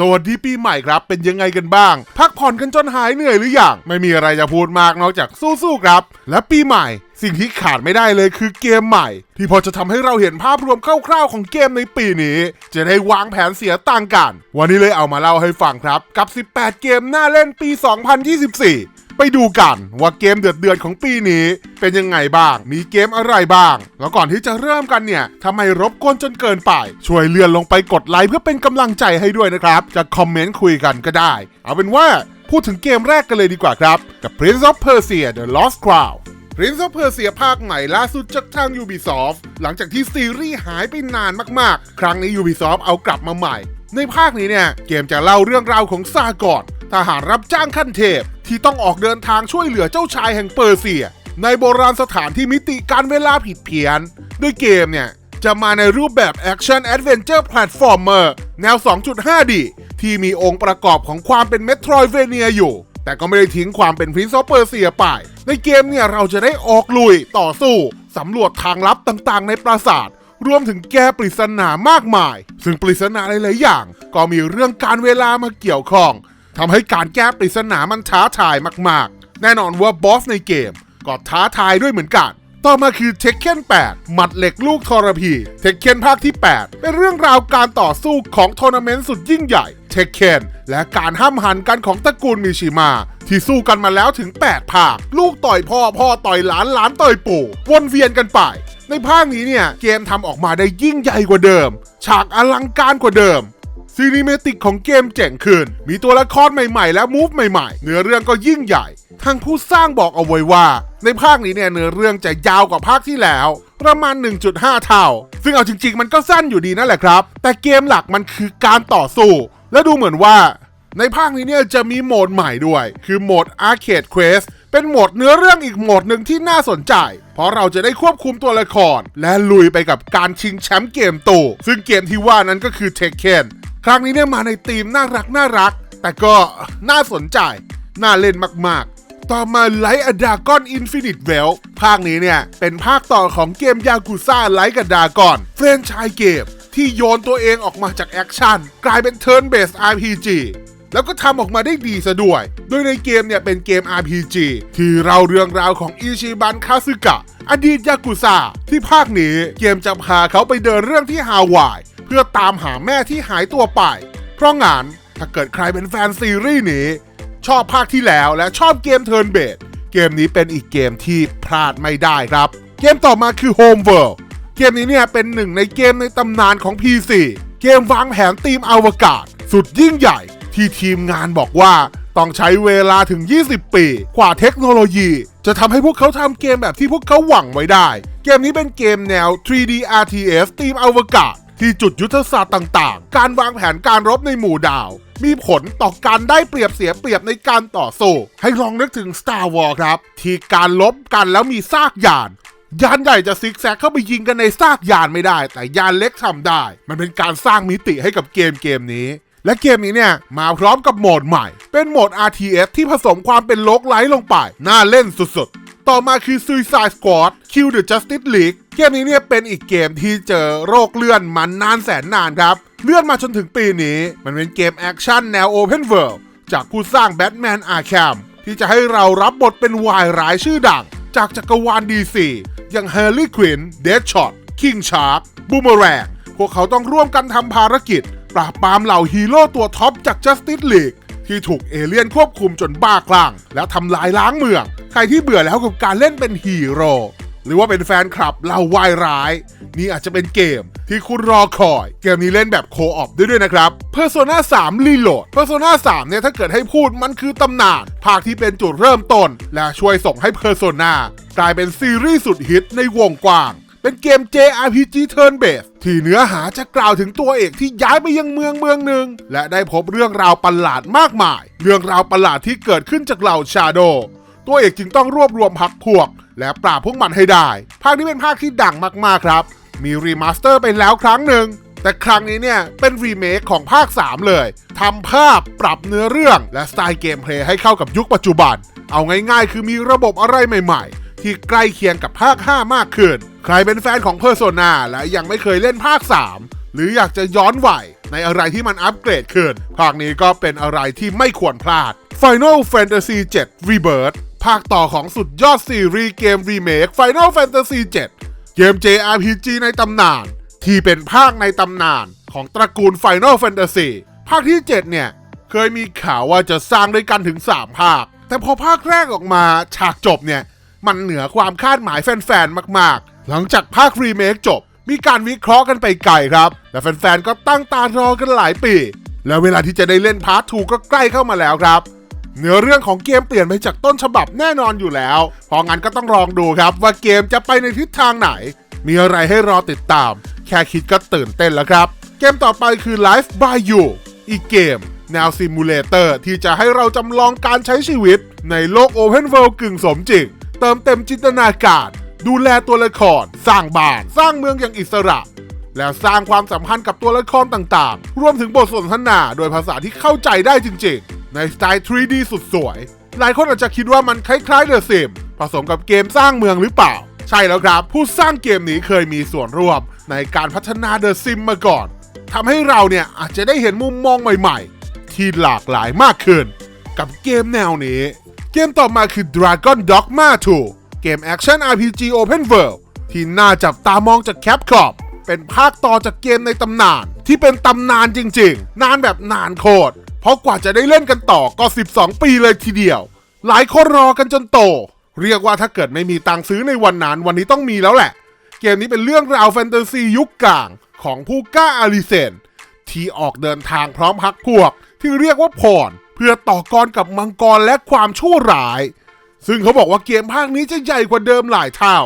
สวัสดีปีใหม่ครับ เป็นยังไงกันบ้าง พักผ่อนกันจนหายเหนื่อยหรือยัง ไม่มีอะไรจะพูดมากนอกจากสู้ๆครับ และปีใหม่ สิ่งที่ขาดไม่ได้เลยคือเกมใหม่ ที่พอจะทำให้เราเห็นภาพรวมคร่าวๆของเกมในปีนี้ จะได้วางแผนเสียต่างกัน วันนี้เลยเอามาเล่าให้ฟังครับ กับ 18 เกมน่าเล่นปี 2024 ไปดูกันว่าเกมเดือดๆของปีนี้ เป็นยังไงบ้าง มีเกมอะไรบ้าง แล้วก่อนที่จะเริ่มกันเนี่ยทำไมรบกวนจนเกินไป ช่วยเลื่อนลงไปกดไลค์เพื่อเป็นกำลังใจให้ด้วยนะครับ จะคอมเมนต์คุยกันก็ได้ เอาเป็นว่าพูดถึงเกมแรกกันเลยดีกว่าครับ กับ Prince of Persia The Lost Crown Prince of Persia ภาคใหม่ล่าสุดจากทาง Ubisoft หลังจากที่ซีรีส์หายไปนานมากๆ ครั้งนี้ Ubisoft เอากลับมาใหม่ ในภาคนี้เนี่ย เกมจะเล่าเรื่องราวของซากอดทหารรับจ้างขั้นเทพ ที่ต้องออกเดินทางช่วยเหลือเจ้าชายแห่งเปอร์เซีย ในโบราณสถานที่มิติการเวลาผิดเพี้ยนด้วยเกมเนี่ย จะมาในรูปแบบแอคชั่นแอดเวนเจอร์แพลตฟอร์มเมอร์แนว 2.5D ที่มีองค์ประกอบของความเป็นเมโทรเวเนียอยู่ แต่ก็ไม่ได้ทิ้งความเป็นพรินซ์ออฟเปอร์เซียไป ในเกมเนี่ยเราจะได้ออกลุยต่อสู้สำรวจทางลับต่างๆ ในปราสาทรวมถึงแก้ปริศนามากมาย ซึ่งปริศนาหลาย ๆ อย่าง ก็มีเรื่องการเวลามาเกี่ยวข้อง ทำให้การแก้ปริศนามันท้าทายมากๆ แน่นอนว่าบอสในเกมก็ท้าทายด้วยเหมือนกัน ต่อมาคือเทคเ e น8 หมัดเหล็กลูกทรพี เทคเ e นภาคที่ 8 เป็นเรื่องราวการต่อสู้ของทัวร์นาเมนต์สุดยิ่งใหญ่ เทคเ e นและการห้ามหันกันของตระกูลมิชิมา ที่สู้กันมาแล้วถึง 8 ภาค ลูกต่อยพ่อพ่อต่อยหลานหลานต่อยปู่ วนเวียนกันไป ในภาคนี้เนี่ยเกมทำออกมาได้ยิ่งใหญ่กว่าเดิม ฉากอลังการกว่าเดิม ซีนิเมติกของเกมเจ๋งขึ้น มีตัวละครใหม่ๆ และมูฟใหม่ๆ เนื้อเรื่องก็ยิ่งใหญ่ ทางผู้สร้างบอกเอาไว้ว่า ในภาคนี้เนี่ยเนื้อเรื่องจะยาวกว่าภาคที่แล้ว ประมาณ 1.5 เท่า ซึ่งเอาจริง ๆ มันก็สั้นอยู่ดีนั่นแหละครับ แต่เกมหลักมันคือการต่อสู้ และดูเหมือนว่า ในภาคนี้เนี่ยจะมีโหมดใหม่ด้วย คือโหมด Arcade Quest เป็นโหมดเนื้อเรื่องอีกโหมดหนึ่งที่น่าสนใจ เพราะเราจะได้ควบคุมตัวละคร และลุยไปกับการชิงแชมป์เกมตู่ซึ่งเกมที่ว่านั้นก็คือ Tekken รั้งนี้เนี่ยมาในธีมน่ารักน่ารัก แต่ก็น่าสนใจ น่าเล่นมากๆ ต่อมาไลท์อดากอนอินฟินิตเวลภาคนี้เนี่ย เป็นภาคต่อของเกมยากุซ่าไลท์กับดากอนเฟรนไชส์เกม ที่โยนตัวเองออกมาจากแอคชั่นกลายเป็นเทิร์นเบส RPG แล้วก็ทำออกมาได้ดีซะด้วย โดยในเกมเนี่ยเป็นเกม RPG ที่เราเรื่องราวของอิชิบันคาซึกะ อดีตยากุซ่าที่ภาคนี้เกมจะพาเขาไปเดินเรื่องที่ฮาวาย เพื่อตามหาแม่ที่หายตัวไป เพราะงานถ้าเกิดใครเป็นแฟนซีรีส์นี้ ชอบภาคที่แล้วและชอบเกมเทิร์นเบสเกมนี้เป็นอีกเกมที่พลาดไม่ได้ครับ เกมต่อมาคือ Home World เกมนี้เนี่ยเป็นหนึ่งในเกมในตำนานของ PC เกมวางแผนทีมอวกาศ สุดยิ่งใหญ่ ที่ทีมงานบอกว่าต้องใช้เวลาถึง 20 ปี กว่าเทคโนโลยี จะทำให้พวกเขาทำเกมแบบที่พวกเขาหวังไว้ได้ เกมนี้เป็นเกมแนว 3D RTS ทีมอวกาศ ที่จุดยุทธศาสตร์ต่างๆ การวางแผนการรบในหมู่ดาว มีผลต่อการได้เปรียบเสียเปรียบในการต่อสู้ ให้ลองนึกถึง Star War ครับ ที่การลบกันแล้วมีซากยานยานใหญ่จะซิกแซกเข้าไปยิงกันในซากยานไม่ได้ แต่ยานเล็กทำได้ มันเป็นการสร้างมิติให้กับเกมเกมนี้ และเกมนี้เนี่ย มาพร้อมกับโหมดใหม่ เป็นโหมด RTS ที่ผสมความเป็นโลกไลท์ลงไป น่าเล่นสุดๆ ต่อมาคือ Suicide Squad Kill the Justice League เกมนี้เนี่ยเป็นอีกเกมที่เจอโรคเลื่อนมานานแสนนานครับ เลื่อนมาจนถึงปีนี้ มันเป็นเกมแอคชั่นแนว Open World จากผู้สร้าง Batman Arkham ที่จะให้เรารับบทเป็นวายร้ายชื่อดัง จากจักรวาล DC อย่าง Harley Quinn Deadshot King Shark Boomerang พวกเขาต้องร่วมกันทำภารกิจ ปราบปรามเหล่าฮีโร่ตัวท็อปจาก Justice League ที่ถูกเอเลี่ยนควบคุมจนบ้าคลั่ง แล้วทำลายล้างเมือง ใครที่เบื่อแล้วกับการเล่นเป็นฮีโร่ หรือว่าเป็นแฟนคลับเหล่าวายร้าย นี่อาจจะเป็นเกมที่คุณรอคอย เกมนี้เล่นแบบโคออปด้วยด้วยนะครับ Persona 3 Reload Persona 3 เนี่ยถ้าเกิดให้พูดมันคือตำนานภาคที่เป็นจุดเริ่มต้น และช่วยส่งให้ Persona กลายเป็นซีรีส์สุดฮิตในวงกว้าง เป็นเกม JRPG Turn Based ที่เนื้อหาจะกล่าวถึงตัวเอกที่ย้ายไปยังเมืองเมืองหนึ่ง และได้พบเรื่องราวประหลาดมากมาย เรื่องราวประหลาดที่เกิดขึ้นจากเหล่าชาโด ตัวเอกจึงต้องรวบรวมพักพวก และปราบพวกมันให้ได้ ภาคนี้เป็นภาคที่ดังมากๆครับ มีรีมาสเตอร์ไปแล้วครั้งหนึ่ง แต่ครั้งนี้เนี่ยเป็นรีเมคของภาค 3 เลยทำภาพปรับเนื้อเรื่องและสไตล์เกมเพลย์ให้เข้ากับยุคปัจจุบัน เอาง่ายๆ คือมีระบบอะไรใหม่ๆ ที่ใกล้เคียงกับภาค 5 มากขึ้น ใครเป็นแฟนของ Persona และยังไม่เคยเล่นภาค 3 หรืออยากจะย้อนวัยในอะไรที่มันอัปเกรดขึ้น ภาคนี้ก็เป็นอะไรที่ไม่ควรพลาด Final Fantasy 7 Rebirth ภาคต่อของสุดยอดซีรีส์เกมรีเมค Final Fantasy 7 เกม JRPG ในตำนาน ที่เป็นภาคในตำนานของตระกูล Final Fantasy ภาคที่ 7 เนี่ย เคยมีข่าวว่าจะสร้างด้วยกันถึง 3 ภาค แต่พอภาคแรกออกมาฉากจบเนี่ย มันเหนือความคาดหมายแฟนๆ มากๆ หลังจากภาครีเมคจบ มีการวิเคราะห์กันไปไกลครับ และแฟนๆ ก็ตั้งตารอกันหลายปี แล้วเวลาที่จะได้เล่นพาร์ททูก็ใกล้เข้ามาแล้วครับ เนื้อเรื่องของเกมเปลี่ยนไปจากต้นฉบับแน่นอนอยู่แล้ว เพราะงั้นก็ต้องลองดูครับว่าเกมจะไปในทิศทางไหน มีอะไรให้รอติดตาม แค่คิดก็ตื่นเต้นแล้วครับ เกมต่อไปคือ Life by You อีกเกม แนวซิมูเลเตอร์ที่จะให้เราจำลองการใช้ชีวิต ในโลก Open World กึ่งสมจริง เติมเต็มจินตนาการ ดูแลตัวละคร สร้างบ้าน สร้างเมืองอย่างอิสระแล้วสร้างความสัมพันธ์กับตัวละครต่างๆ รวมถึงบทสนทนาโดยภาษาที่เข้าใจได้จริง ๆ ในสไตล์ 3D สุดสวย หลายคนอาจจะคิดว่ามันคล้ายๆ The Sim ผสมกับเกมสร้างเมืองหรือเปล่า ใช่แล้วครับ ผู้สร้างเกมนี้เคยมีส่วนร่วมในการพัฒนา The Sim มมาก่อนทำให้เราเนี่ยอาจจะได้เห็นมุมมองใหม่ๆ ที่หลากหลายมากขึ้น กับเกมแนวนี้ เกมต่อมาคือ Dragon Dogma 2 เกมแอคชั่น RPG Open World ที่น่าจับตามองจาก Capcom เป็นภาคต่อจากเกมในตำนานที่เป็นตำนานจริงๆ นานแบบนานโคตร ราะกว่าจะได้เล่นกันต่อก็ 12 ปีเลยทีเดียว หลายคนรอกันจนโต เรียกว่าถ้าเกิดไม่มีตังค์ซื้อในวันนั้นวันนี้ต้องมีแล้วแหละ เกมนี้เป็นเรื่องราวแฟนตาซียุคกลางของผู้กล้าอาริเซน ที่ออกเดินทางพร้อมพักพวก ที่เรียกว่าพรเพื่อต่อกรกับมังกรและความชั่วร้าย ซึ่งเขาบอกว่าเกมภาคนี้จะใหญ่กว่าเดิมหลายเท่า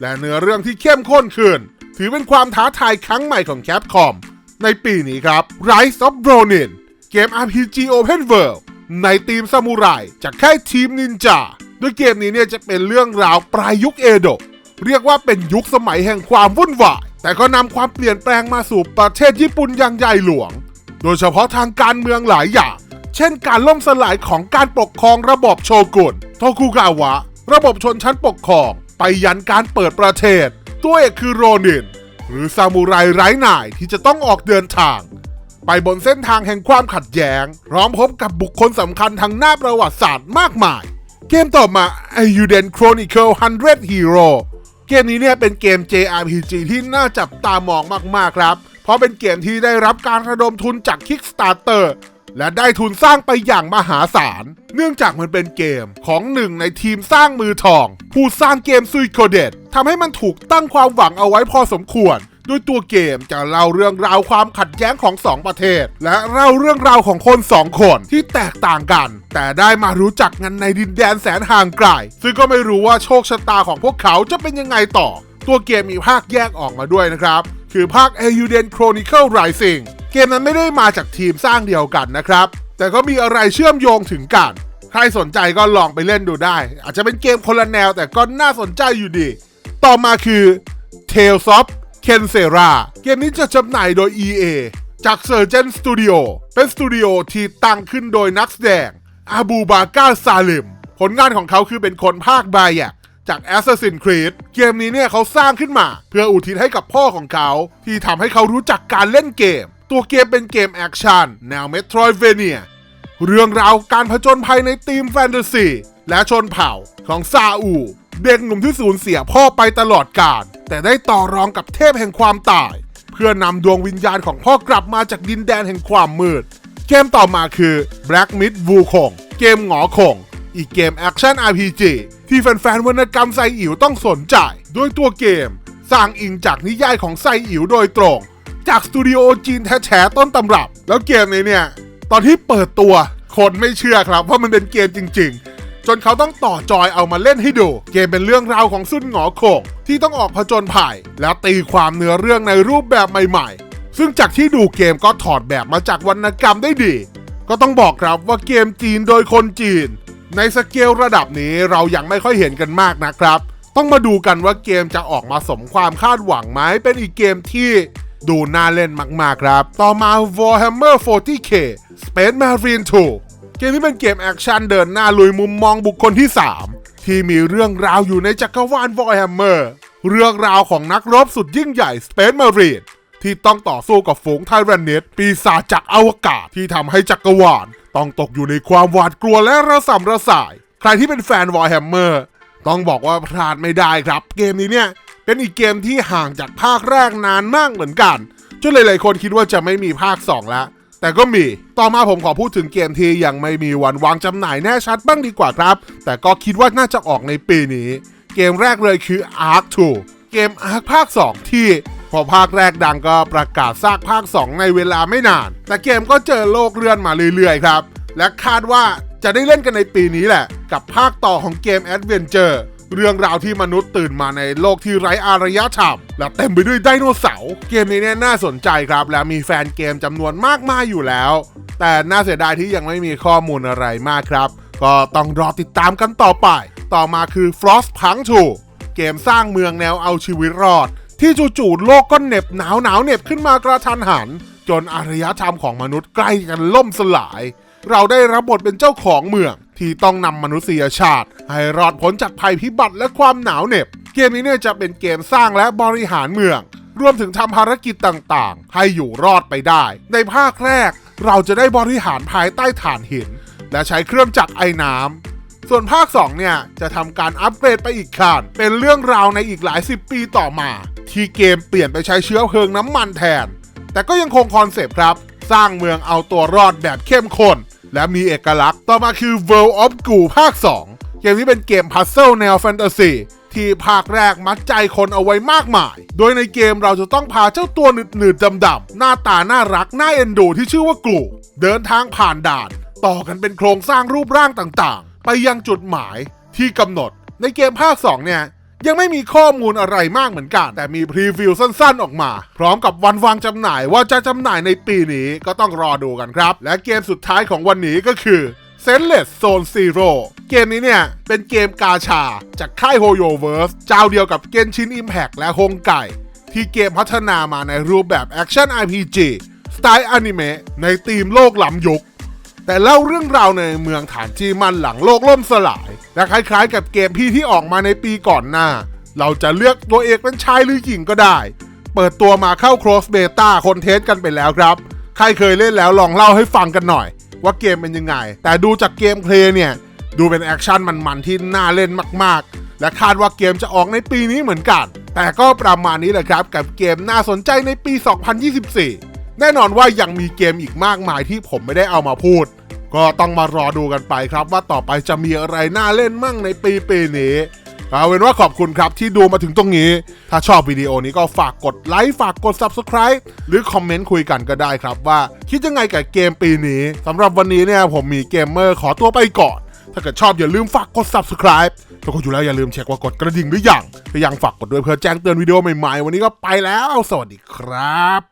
และเนื้อเรื่องที่เข้มข้นขึ้น ถือเป็นความท้าทายครั้งใหม่ของแคปคอมในปีนี้ครับ Rise of Ronin เกม RPG Open World ในทีมซามูไรจากค่ายทีมนินจาโดยเกมนี้เนี่ยจะเป็นเรื่องราวปลายยุคเอโดะเรียกว่าเป็นยุคสมัยแห่งความวุ่นวาย แต่ก็นำความเปลี่ยนแปลงมาสู่ประเทศญี่ปุ่นอย่างใหญ่หลวง โดยเฉพาะทางการเมืองหลายอย่าง เช่นการล่มสลายของการปกครองระบบโชกุนโทคุกาวะ ระบบชนชั้นปกครอง ไปยันการเปิดประเทศ ตัวเอกคือโรนิน หรือซามูไรไร้หน่ายที่จะต้องออกเดินทาง ไปบนเส้นทางแห่งความขัดแย้งพร้อมพบกับบุคคลสำคัญทางหน้าประวัติศาสตร์มากมาย เกมต่อมา a u d e n Chronicle 100 Hero เกมนี้เนี่ยเป็นเกม JRPG ที่น่าจับตามองมากๆครับ เพราะเป็นเกมที่ได้รับการระดมทุนจาก Kickstarter และได้ทุนสร้างไปอย่างมหาศาล เนื่องจากมันเป็นเกมของหนึ่งในทีมสร้างมือทอง ผู้สร้างเกมซุยโคเดตทำให้มันถูกตั้งความหวังเอาไว้พอสมควร โดยตัวเกมจะเล่าเรื่องราวความขัดแย้งของสองประเทศ และเล่าเรื่องราวของคนสองคนที่แตกต่างกัน แต่ได้มารู้จักกันในดินแดนแสนห่างไกล ซึ่งก็ไม่รู้ว่าโชคชะตาของพวกเขาจะเป็นยังไงต่อ ตัวเกมมีภาคแยกออกมาด้วยนะครับ คือภาค a u d e n Chronicle Rising เกมนั้นไม่ได้มาจากทีมสร้างเดียวกันนะครับ แต่ก็มีอะไรเชื่อมโยงถึงกัน ใครสนใจก็ลองไปเล่นดูได้ อาจจะเป็นเกมคนละแนวแต่ก็น่าสนใจอยู่ดี ต่อมาคือ Tales of k e n s e r a เกมนี้จะจำหน่ายโดย EA จาก Surgeon Studio เป็นสตูดิโอที่ตั้งขึ้นโดยนักแสดงอาบูบาก้าซาลิมผลงานของเขาคือเป็นคนภาคบายกจาก Assassin's Creed เกมนี้เนี่ยเขาสร้างขึ้นมา เพื่ออุทิศให้กับพ่อของเขา ที่ทำให้เขารู้จักการเล่นเกม ตัวเกมเป็นเกมแอคชั่นแนว Metroidvania เรื่องราวการผจญภัยในธีมแฟนตาซีและชนเผ่าของซาอู เด็กหนุ่มที่สูญเสียพ่อไปตลอดกาลแต่ได้ต่อรองกับเทพแห่งความตาย เพื่อนำดวงวิญญาณของพ่อกลับมาจากดินแดนแห่งความมืด เกมต่อมาคือ Black Myth Wukong เกมหงอคงอีกเกมแอคชั่น RPG ที่แฟนๆวรรณกรรมไซอิ๋วต้องสนใจโดยตัวเกม สร้างอิงจากนิยายของไซอิ๋วโดยตรง จากสตูดิโอจีนแท้ๆต้นตำรับ แล้วเกมนี้เนี่ย ตอนที่เปิดตัวคนไม่เชื่อครับว่ามันเป็นเกมจริง ๆ จนเขาต้องต่อจอยเอามาเล่นให้ดู เกมเป็นเรื่องราวของซุนหงอโขงที่ต้องออกผจญภัยแล้วตีความเนื้อเรื่องในรูปแบบใหม่ๆ ซึ่งจากที่ดูเกมก็ถอดแบบมาจากวรรณกรรมได้ดี ก็ต้องบอกครับว่าเกมจีนโดยคนจีน ในสเกลระดับนี้เรายังไม่ค่อยเห็นกันมากนะครับ ต้องมาดูกันว่าเกมจะออกมาสมความคาดหวังไหมเป็นอีกเกมที่ดูน่าเล่นมากๆครับ ต่อมา Warhammer 40k Space Marine 2 เกมนี้เป็นเกมแอคชั่นเดินหน้าลุยมุมมองบุคคลที่ 3 ที่มีเรื่องราวอยู่ในจักรวาล Warhammer เรื่องราวของนักรบสุดยิ่งใหญ่ Space Marine ที่ต้องต่อสู้กับฝูงไทแรนเนตปีศาจจากอวกาศที่ทำให้จักรวาลต้องตกอยู่ในความหวาดกลัวและระสำระสาย ใครที่เป็นแฟนวอร์แฮมเมอร์ต้องบอกว่าพลาดไม่ได้ครับ เกมนี้เนี่ยเป็นอีกเกมที่ห่างจากภาคแรกนานมากเหมือนกันจนหลายๆคนคิดว่าจะไม่มีภาค 2 แล้ว แต่ก็มี ต่อมาผมขอพูดถึงเกมที่ยังไม่มีวันวางจำหน่ายแน่ชัดบ้างดีกว่าครับ แต่ก็คิดว่าน่าจะออกในปีนี้ เกมแรกเลยคือ Ark 2 เกม Ark ภาค 2 ที่พอภาคแรกดังก็ประกาศสร้างภาค 2 ในเวลาไม่นาน แต่เกมก็เจอโลกเลื่อนมาเรื่อยๆครับ และคาดว่าจะได้เล่นกันในปีนี้แหละ กับภาคต่อของเกม Adventure เรื่องราวที่มนุษย์ตื่นมาในโลกที่ไร้อารยธรรม และเต็มไปด้วยไดโนเสาร์เกมนี้เนี่ยน่าสนใจครับ และมีแฟนเกมจำนวนมากมายอยู่แล้ว แต่น่าเสียดายที่ยังไม่มีข้อมูลอะไรมากครับ ก็ต้องรอติดตามกันต่อไป ต่อมาคือ Frostpunk 2เกมสร้างเมืองแนวเอาชีวิตรอด ที่จู่ๆโลกก็เหน็บหนาวหนาวเหน็บขึ้นมากระทันหัน จนอารยธรรมของมนุษย์ใกล้กันล่มสลาย เราได้รับบทเป็นเจ้าของเมือง ที่ต้องนำมนุษยชาติ ให้รอดพ้นจากภัยพิบัติและความหนาวเหน็บ เกมนี้เนี่ยจะเป็นเกมสร้างและบริหารเมือง รวมถึงทำภารกิจต่างๆ ให้อยู่รอดไปได้ ในภาคแรก เราจะได้บริหารภายใต้ฐานหิน และใช้เครื่องจักรไอ้น้ำส่วนภาค 2 เนี่ย จะทำการอัปเกรดไปอีกขั้นเป็นเรื่องราวในอีกหลายสิบปีต่อมา ที่เกมเปลี่ยนไปใช้เชื้อเพลิงน้ำมันแทน แต่ก็ยังคงคอนเซปต์ครับ สร้างเมืองเอาตัวรอดแบบเข้มข้น และมีเอกลักษณ์ ต่อมาคือ World of Goo ภาค 2 เกมนี้เป็นเกมพัซเซิลแนวแฟนตาซีที่ภาคแรกมัดใจคนเอาไว้มากมาย โดยในเกมเราจะต้องพาเจ้าตัวหนืดๆดำๆหน้าตาน่ารัก น่าเอ็นดูที่ชื่อว่ากูเดินทางผ่านด่าน ต่อกันเป็นโครงสร้างรูปร่างต่างๆ ไปยังจุดหมายที่กำหนด ในเกมภาค 2 เนี่ย ยังไม่มีข้อมูลอะไรมากเหมือนกัน แต่มีพรีวิวสั้นๆออกมา พร้อมกับวันวางจำหน่ายว่าจะจำหน่ายในปีนี้ก็ต้องรอดูกันครับ และเกมสุดท้ายของวันนี้ก็คือ s e n l e s s Zone Zero เกมนี้เนี่ย เป็นเกมกาชา จากค่าย HoYoverse เจ้าเดียวกับ Genshin Impact และฮงไก่ ที่เกมพัฒนามาในรูปแบบ Action RPG สไตล์อนิเมะในธีมโลกหล้ำยุค แต่เล่าเรื่องราวในเมืองฐานที่มันหลังโลกล่มสลาย และคล้ายๆ กับเกมพี่ที่ออกมาในปีก่อนหน้า เราจะเลือกตัวเอกเป็นชายหรือหญิงก็ได้ เปิดตัวมาเข้า cross beta คนเทสกันไปแล้วครับ ใครเคยเล่นแล้วลองเล่าให้ฟังกันหน่อย ว่าเกมเป็นยังไง แต่ดูจากเกมเพลย์เนี่ย ดูเป็นแอคชั่นมันๆที่น่าเล่นมากๆ และคาดว่าเกมจะออกในปีนี้เหมือนกัน แต่ก็ประมาณนี้แหละครับ กับเกมน่าสนใจในปี 2024 แน่นอนว่ายังมีเกมอีกมากมายที่ผมไม่ได้เอามาพูด ก็ต้องมารอดูกันไปครับว่าต่อไปจะมีอะไรน่าเล่นมั่งในปีปีนี้เอาเป็นว่าขอบคุณครับที่ดูมาถึงตรงนี้ ถ้าชอบวิดีโอนี้ก็ฝากกดไลค์ฝากกด Subscribe หรือคอมเมนต์คุยกันก็ได้ครับว่า คิดยังไงกับเกมปีนี้สำหรับวันนี้เนี่ยผมมีเกมเมอร์ขอตัวไปก่อน ถ้าเกิดชอบอย่าลืมฝากกด subscribe ถ้ากดอยู่แล้วอย่าลืมเช็คว่ากดกระดิ่งหรือยังถ้ายังฝากกดด้วยเพื่อแจ้งเตือนวิดีโอใหม่ๆ วันนี้ก็ไปแล้ว สวัสดีครับ